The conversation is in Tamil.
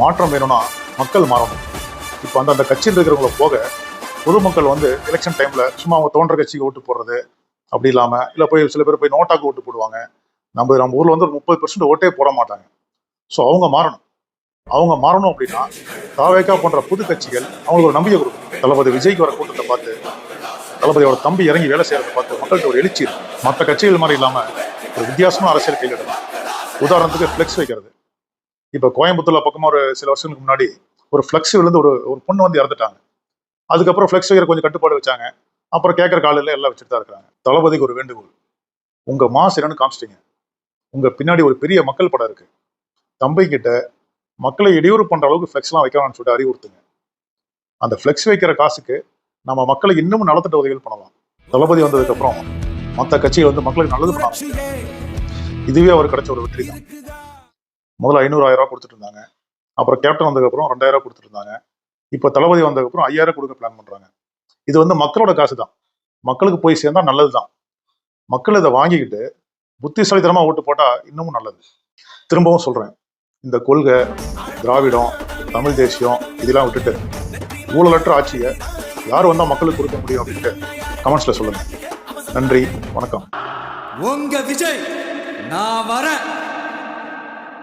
மாற்றம் வேணும்னா மக்கள் மாறணும். இப்போ அந்த அந்த கட்சியில் இருக்கிறவங்கள போக பொதுமக்கள் வந்து எலெக்ஷன் டைம்ல சும்மா அவங்க தோன்ற கட்சிக்கு ஓட்டு போடுறது அப்படி இல்லாம இல்ல போய் சில பேர் போய் நோட்டாக்கு ஓட்டு போடுவாங்க. நம்ம நம்ம ஊர்ல வந்து ஒரு முப்பது பெர்சன்ட் ஓட்டே போட மாட்டாங்க. ஸோ அவங்க மாறணும். அவங்க மாறணும் அப்படின்னா தாவேக்கா போன்ற புது கட்சிகள் அவங்களுக்கு ஒரு நம்பிக்கை கொடுக்கும் தளபதி விஜய்க்கு வர கூட்டத்தை பார்த்து தளபதியோட தம்பி இறங்கி வேலை செய்யறதை பார்த்து மக்கள்கிட்ட ஒரு எழுச்சி இருக்கு. மற்ற கட்சிகள் மாதிரி இல்லாம ஒரு வித்தியாசமான அரசியல் கையில் உதாரணத்துக்கு ஃப்ளெக்ஸ் வைக்கிறது. இப்போ கோயம்புத்தூர்ல பக்கமா ஒரு சில வருஷங்களுக்கு முன்னாடி ஒரு ஃப்ளெக்ஸ் விழுந்து ஒரு ஒரு பொண்ணு வந்து இறந்துட்டாங்க. அதுக்கப்புறம் ஃப்ளெக்ஸ் வைக்கிற கொஞ்சம் கட்டுப்பாடு வச்சாங்க. அப்புறம் கேட்குற காலையில் எல்லாம் வச்சுட்டு தான் இருக்கிறாங்க. தளபதிக்கு ஒரு வேண்டுகோள். உங்க மாஸ் என்னன்னு காமிச்சிட்டீங்க. உங்க பின்னாடி ஒரு பெரிய மக்கள் படம் இருக்கு. தம்பிக்கிட்ட மக்களை இடையூறு பண்ணுற அளவுக்கு ஃப்ளெக்ஸ்லாம் வைக்கலாம்னு சொல்லிட்டு அறிவுறுத்துங்க. அந்த ஃப்ளெக்ஸ் வைக்கிற காசுக்கு நம்ம மக்களுக்கு இன்னமும் நலத்திட்ட உதவிகள் பண்ணலாம். தளபதி வந்ததுக்கப்புறம் மற்ற கட்சிகள் வந்து மக்களுக்கு நல்லது பண்ணலாம். இதுவே அவர் கிடைச்ச ஒரு வெற்றி தான் முதல்ல ஐநூறு ஆயிரம் ரூபா கொடுத்துட்டு இருந்தாங்க அப்புறம் கேப்டன் வந்ததுக்கப்புறம் ரெண்டாயிரம் ரூபா கொடுத்துட்டு இருந்தாங்க இப்போ தளபதி வந்ததுக்கப்புறம் ஐயாயிரம் கொடுக்க பிளான் பண்றாங்க. இது வந்து மக்களோட காசு தான் மக்களுக்கு போய் சேர்ந்தா நல்லதுதான். மக்கள் இதை வாங்கிக்கிட்டு புத்திசாலித்தனமா ஓட்டு போட்டா இன்னமும் நல்லது. திரும்பவும் சொல்றேன். இந்த கொள்கை திராவிடம் தமிழ் தேசியம் இதெல்லாம் விட்டுட்டு ஊழலற்ற ஆட்சியை யார் வந்தால் மக்களுக்கு கொடுக்க முடியும் அப்படின்ட்டு கமெண்ட்ஸில் சொல்லுங்க. நன்றி வணக்கம். உங்க விஜய் நான் வரேன்.